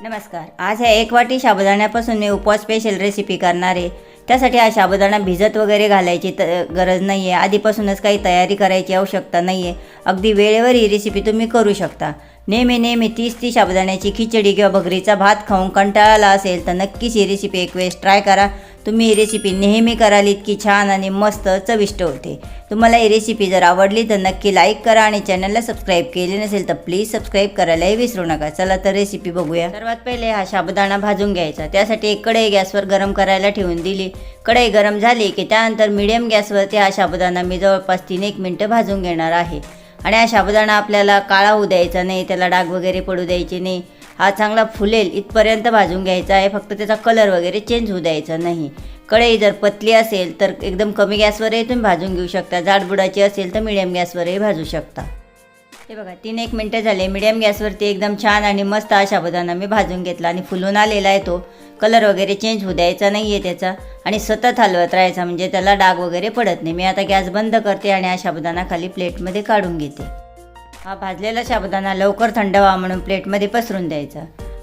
नमस्कार. आज ह्या एक वाटी साबुदाण्यापासून मी उपवास स्पेशल रेसिपी करणार आहे. त्यासाठी हा साबुदाणा भिजत वगैरे घालायची त गरज नाही आहे आधीपासूनच काही तयारी करायची आवश्यकता नाही आहे अगदी वेळेवर ही रेसिपी तुम्ही करू शकता. नेहमी नेहमी तीस ती साबुदाण्याची खिचडी किंवा भगरीचा भात खाऊन कंटाळाला असेल तर नक्कीच ही रेसिपी एक वेळेस ट्राय करा. तुम्ही ही रेसिपी नेहमी कराल इतकी छान आणि मस्त चविष्ट होते. तुम्हाला ही रेसिपी जर आवडली तर नक्की लाईक करा आणि चॅनलला सबस्क्राईब केले नसेल तर प्लीज सबस्क्राईब करायलाही विसरू नका. चला तर रेसिपी बघूया. सर्वात पहिले हा साबुदाणा भाजून घ्यायचा. त्यासाठी एक कढई गॅसवर गरम करायला ठेवून दिली. कढई गरम झाली की त्यानंतर मिडियम गॅसवरती हा साबुदाणा मी जवळपास तीन एक मिनटं भाजून घेणार आहे. आणि हा साबुदाणा आपल्याला काळा होऊ द्यायचा नाही त्याला डाग वगैरे पडू द्यायचे नाही. हा चांगला फुलेल इथपर्यंत भाजून घ्यायचा आहे. फक्त त्याचा कलर वगैरे चेंज होऊ द्यायचा नाही. कढई जर पतली असेल तर एकदम कमी गॅसवरही तुम्ही भाजून घेऊ शकता. जाडबुडाची असेल तर मिडियम गॅसवरही भाजू शकता. हे बघा तीन एक मिनटं झाले. मिडियम गॅसवरती एकदम छान आणि मस्त अशा बदाना मी भाजून घेतला आणि फुलून आलेला आहे तो. कलर वगैरे चेंज होऊ द्यायचा नाही आहे त्याचा. आणि सतत हलवत राहायचा म्हणजे त्याला डाग वगैरे पडत नाही. मी आता गॅस बंद करते आणि अशा बदाना खाली प्लेटमध्ये काढून घेते. हा भाजलेला साबुदाणा लवकर थंड व्हावा म्हणून प्लेटमध्ये पसरून द्यायचा.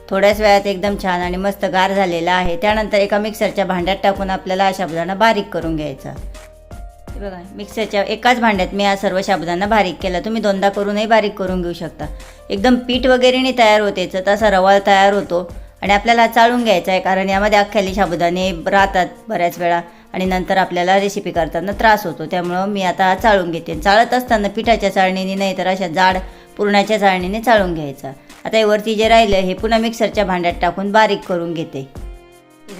थोड्याच वेळात एकदम छान आणि मस्त गार झालेला आहे. त्यानंतर एका मिक्सरच्या भांड्यात टाकून आपल्याला हा साबुदाणा बारीक करून घ्यायचा. बघा मिक्सरच्या एकाच भांड्यात मी हा सर्व साबुदाणा बारीक केला. तुम्ही दोनदा करूनही बारीक करून घेऊ शकता. एकदम पीठ वगैरेने तयार होते तसा रवा तयार होतो आणि आपल्याला चाळून घ्यायचा आहे कारण यामध्ये अख्ख्याली साबुदाणे राहतात बऱ्याच वेळा. आणि नंतर आपल्याला रेसिपी करताना त्रास होतो. त्यामुळं मी आता चाळून घेते. चाळत असताना पिठाच्या चाळणीने नाही तर अशा जाड पुरणाच्या चाळणीने चाळून घ्यायचा. आता हे वरती जे राहिलं हे पुन्हा मिक्सरच्या भांड्यात टाकून बारीक करून घेते.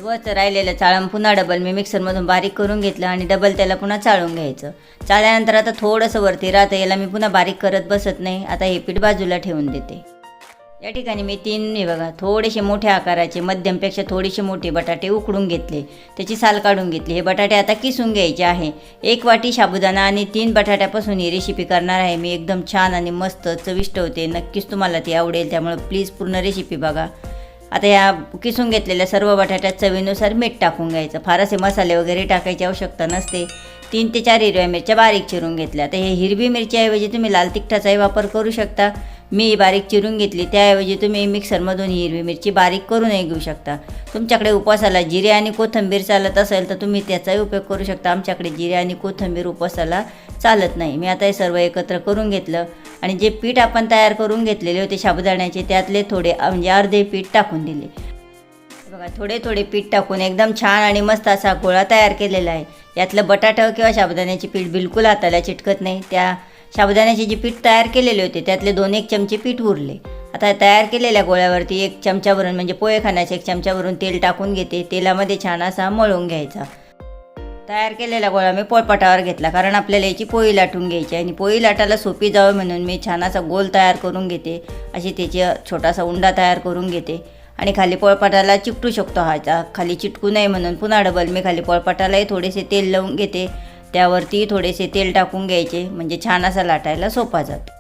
वरचं राहिलेलं चाळण पुन्हा डबल मी मिक्सरमधून बारीक करून घेतलं आणि डबल त्याला पुन्हा चाळून घ्यायचं. चाळल्यानंतर आता थोडंसं वरती राहतं याला मी पुन्हा बारीक करत बसत नाही. आता हे पीठ बाजूला ठेवून देते. या ठिकाणी मी तीन हे बघा थोडेसे मोठ्या आकाराचे मध्यमपेक्षा थोडेसे मोठे बटाटे उकडून घेतले. त्याची साल काढून घेतली. हे बटाटे आता किसून घ्यायचे आहे. एक वाटी साबुदाणा आणि तीन बटाट्यापासून ही रेसिपी करणार आहे. मी एकदम छान आणि मस्त चविष्ट होते. नक्कीच तुम्हाला ती आवडेल. त्यामुळे प्लीज पूर्ण रेसिपी बघा. आता या किसून घेतलेल्या सर्व बटाट्यात चवीनुसार मीठ टाकून घ्यायचं. फारसे मसाले वगैरे टाकायची आवश्यकता नसते. तीन ते चार हिरव्या मिरच्या बारीक चिरून घेतल्या. आता हे हिरवी मिरच्याऐवजी तुम्ही लाल तिखटाचाही वापर करू शकता. मी बारीक चिरून घेतली त्याऐवजी तुम्ही मिक्सरमधून हिरवी मिरची बारीक करूनही घेऊ शकता. तुमच्याकडे उपवासाला जिरे आणि कोथिंबीर चालत असेल तर तुम्ही त्याचाही उपयोग करू शकता. आमच्याकडे जिरे आणि कोथिंबीर उपवासाला चालत नाही. मी आता हे सर्व एकत्र करून घेतलं आणि जे पीठ आपण तयार करून घेतलेले होते साबुदाण्याचे त्यातले थोडे म्हणजे अर्धे पीठ टाकून दिले. बघा थोडे थोडे पीठ टाकून एकदम छान आणि मस्त असा गोळा तयार केलेला आहे. यातलं बटाटा किंवा साबुदाण्याचे पीठ बिलकुल हाताला चिटकत नाही. त्या साबुदाण्याचे जे पीठ तयार केलेले होते त्यातले दोन एक चमचे पीठ उरले. आता तयार केलेल्या गोळ्यावरती एक चमच्यावरून म्हणजे पोहे खाण्याच्या एक चमच्यावरून तेल टाकून घेते. तेलामध्ये छान असा मळून घ्यायचा. तयार केलेला गोळा मी पोळपाटावर घेतला कारण आपल्याला याची पोळी लाटून घ्यायची आहे. आणि पोळी लाटायला सोपी जावं म्हणून मी छान असा गोल तयार करून घेते. अशी त्याची छोटासा उंडा तयार करून घेते. आणि खाली पोळपाटाला चिकटू शकतो हाचा खाली चिटकू नये म्हणून पुन्हा डबल मी खाली पोळपाटालाही थोडेसे तेल लावून घेते. त्यावरती थोडेसे तेल टाकून घ्यायचे म्हणजे छान असा लाटायला सोपा जातो.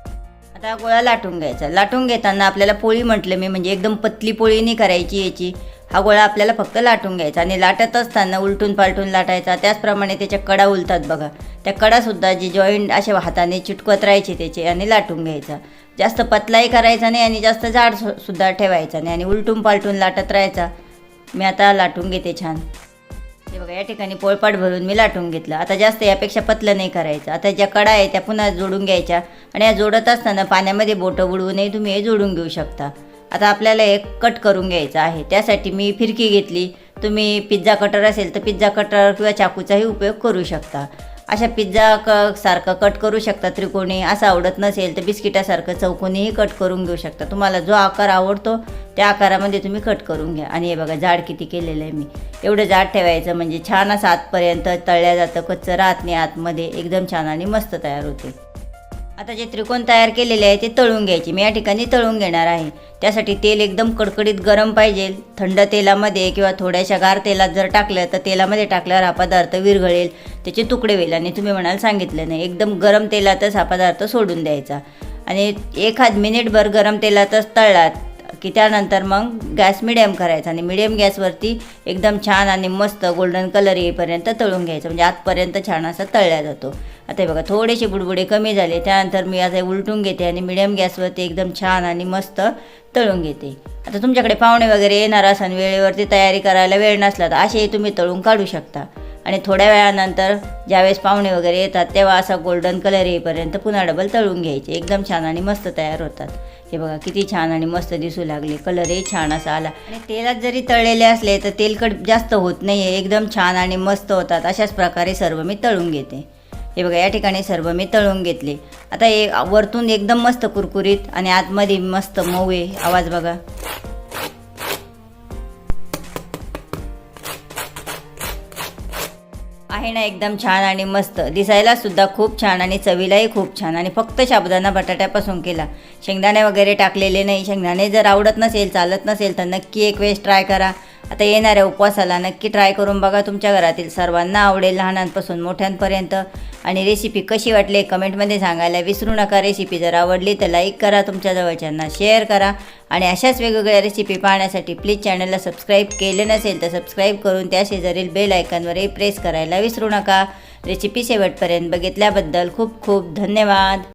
आता हा गोळा लाटून घ्यायचा. लाटून घेताना आपल्याला पोळी म्हटलं मी म्हणजे एकदम पतली पोळी नाही करायची याची. हा गोळा आपल्याला फक्त लाटून घ्यायचा आणि लाटत असताना उलटून पालटून लाटायचा. त्याचप्रमाणे त्याच्या कडा उलतात बघा. त्या कडासुद्धा जे जॉईंट असे हाताने चिटकत राहायचे त्याचे आणि लाटून घ्यायचा. जास्त पतलाही करायचा नाही आणि जास्त जाड सुद्धा ठेवायचा नाही आणि उलटून पालटून लाटत राहायचा. मी आता लाटून घेते छान. हे बघा या ठिकाणी पोळपाट भरून मी लाटून घेतलं. आता जास्त यापेक्षा पतलं नाही करायचं. आता ज्या कडा आहे त्या पुन्हा जोडून घ्यायच्या. आणि या जोडत असताना पाण्यामध्ये बोटं बुडवूनही तुम्ही हे जोडून घेऊ शकता. आता आपल्याला एक कट करून घ्यायचं आहे. त्यासाठी मी फिरकी घेतली. तुम्ही पिझ्झा कटर असेल तर पिझ्झा कटर किंवा चाकूचाही उपयोग करू शकता. अशा पिझ्झा क सारखं कट करू शकता त्रिकोणी. असं आवडत नसेल तर बिस्किटासारखं चौकोनीही कट करून घेऊ शकता. तुम्हाला जो आकार आवडतो त्या आकारामध्ये तुम्ही कट करून घ्या. आणि हे बघा जाड किती केलेलं आहे मी. एवढं जाड ठेवायचं म्हणजे छान असं आतपर्यंत तळल्या जातं. कच्चं राहत नाही आतमध्ये. एकदम छान आणि मस्त तयार होते. आता जे त्रिकोण तयार केलेले आहे ते तळून घ्यायचे. मी या ठिकाणी तळून घेणार आहे. त्यासाठी तेल एकदम कडकडीत गरम पाहिजे. थंड तेलामध्ये किंवा थोड्याशा गार तेलात जर टाकलं तर तेलामध्ये टाकल्यावर हा पदार्थ विरघळेल. त्याचे तुकडे होईल. आणि तुम्ही म्हणाल सांगितलं नाही. एकदम गरम तेलातच हा पदार्थ सोडून द्यायचा. आणि एखाद मिनिटभर गरम तेलातच तळलात की त्यानंतर मग गॅस मिडियम करायचा आणि मिडियम गॅसवरती एकदम छान आणि मस्त गोल्डन कलर येईपर्यंत तळून घ्यायचं. म्हणजे आतपर्यंत छान असा तळला जातो. आता हे बघा थोडेसे बुडबुडे कमी झाले. त्यानंतर मी आता उलटून घेते आणि मिडियम गॅसवरती एकदम छान आणि मस्त तळून घेते. आता तुमच्याकडे पाहुणे वगैरे येणार असाल वेळेवरती तयारी करायला वेळ नसला तर असेही तुम्ही तळून काढू शकता. आणि थोड्या वेळानंतर ज्यावेळेस पाहुणे वगैरे येतात तेव्हा असा गोल्डन कलर येईपर्यंत पुन्हा डबल तळून घ्यायचे. एकदम छान आणि मस्त तयार होतात. हे बघा किती छान आणि मस्त दिसू लागले. कलरही छान असा आला. आणि तेलात जरी तळलेले असले तर तेलकट जास्त होत नाही आहे एकदम छान आणि मस्त होतात. अशाच प्रकारे सर्व मी तळून घेते. हे बघा या ठिकाणी सर्व मी तळून घेतले. आता हे वरतून एकदम मस्त कुरकुरीत आणि आतमध्ये मस्त मऊ आहे. आवाज बघा. आहे ना एकदम छान आणि मस्त. दिसायला सुद्धा खूप छान आणि चवीलाही खूप छान. आणि फक्त साबुदाणा बटाट्यापासून केला. शेंगदाणे वगैरे टाकलेले नाही. शेंगदाणे जर आवडत नसेल चालत नसेल तर नक्की एक वेळेस ट्राय करा. आता येणाऱ्या उपवासाला नक्की ट्राय करून बघा. तुमच्या घरातील सर्वांना आवडेल लहानांपासून मोठ्यांपर्यंत. आणि रेसिपी कशी वाटली कमेंटमध्ये सांगायला विसरू नका. रेसिपी जर आवडली तर लाईक करा. तुमच्या जवळच्यांना शेअर करा. आणि अशाच वेगवेगळ्या रेसिपी पाहण्यासाठी प्लीज चॅनलला सबस्क्राईब केले नसेल तर सबस्क्राईब करून त्या शेजारील बेल आयकॉनवरही प्रेस करायला विसरू नका. रेसिपी शेवटपर्यंत बघितल्याबद्दल खूप खूप धन्यवाद.